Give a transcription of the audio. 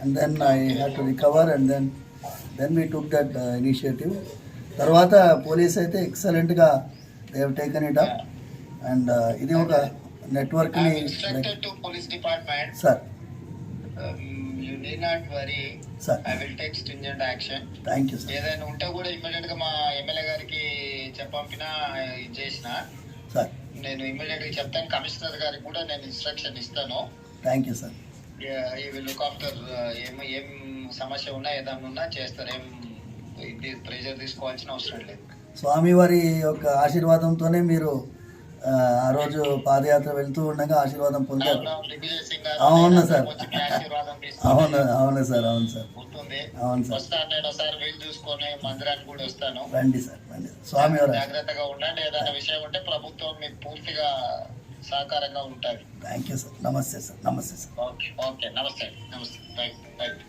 and then I have to recover and then then we took that initiative తర్వాత police అయితే ఎక్సలెంట్గా they have taken it up and ఇది ఒక నెట్వర్క్ని department sir you not worry I will take stringent action thank you ఏదైనా ఉంటే కూడా ఇమ్మీడియట్గా మా ఎమ్మెల్యే గారికి చెప్పంపిన చేసిన. సార్ నేను ఇమ్మీడియట్గా చెప్తాను. కమిషనర్ గారికి కూడా నేను ఇన్స్ట్రక్షన్ ఇస్తాను. Thank you sir look after ఏం ఏం సమస్య ఉన్నా ఏదైనా ఉన్నా చేస్తారు. ఏం ఇది ప్రెజర్ తీసుకోవాల్సిన అవసరం లేదు. స్వామివారి యొక్క ఆశీర్వాదంతోనే మీరు ఆ, రోజు పాదయాత్ర వెళ్తూ ఉండగా ఆశీర్వాదం పొందారు. అవును, సార్. అవును అవును సార్ అవును సార్. అవును సార్. రండి సార్ రండి. స్వామివారి జాగ్రత్తగా ఉండండి ఏదైనా విషయం ఉంటే ప్రభుత్వం మీకు పూర్తిగా సహకారంగా ఉంటుంది thank you sir namaste sir namaste sir okay okay namaste namaste right right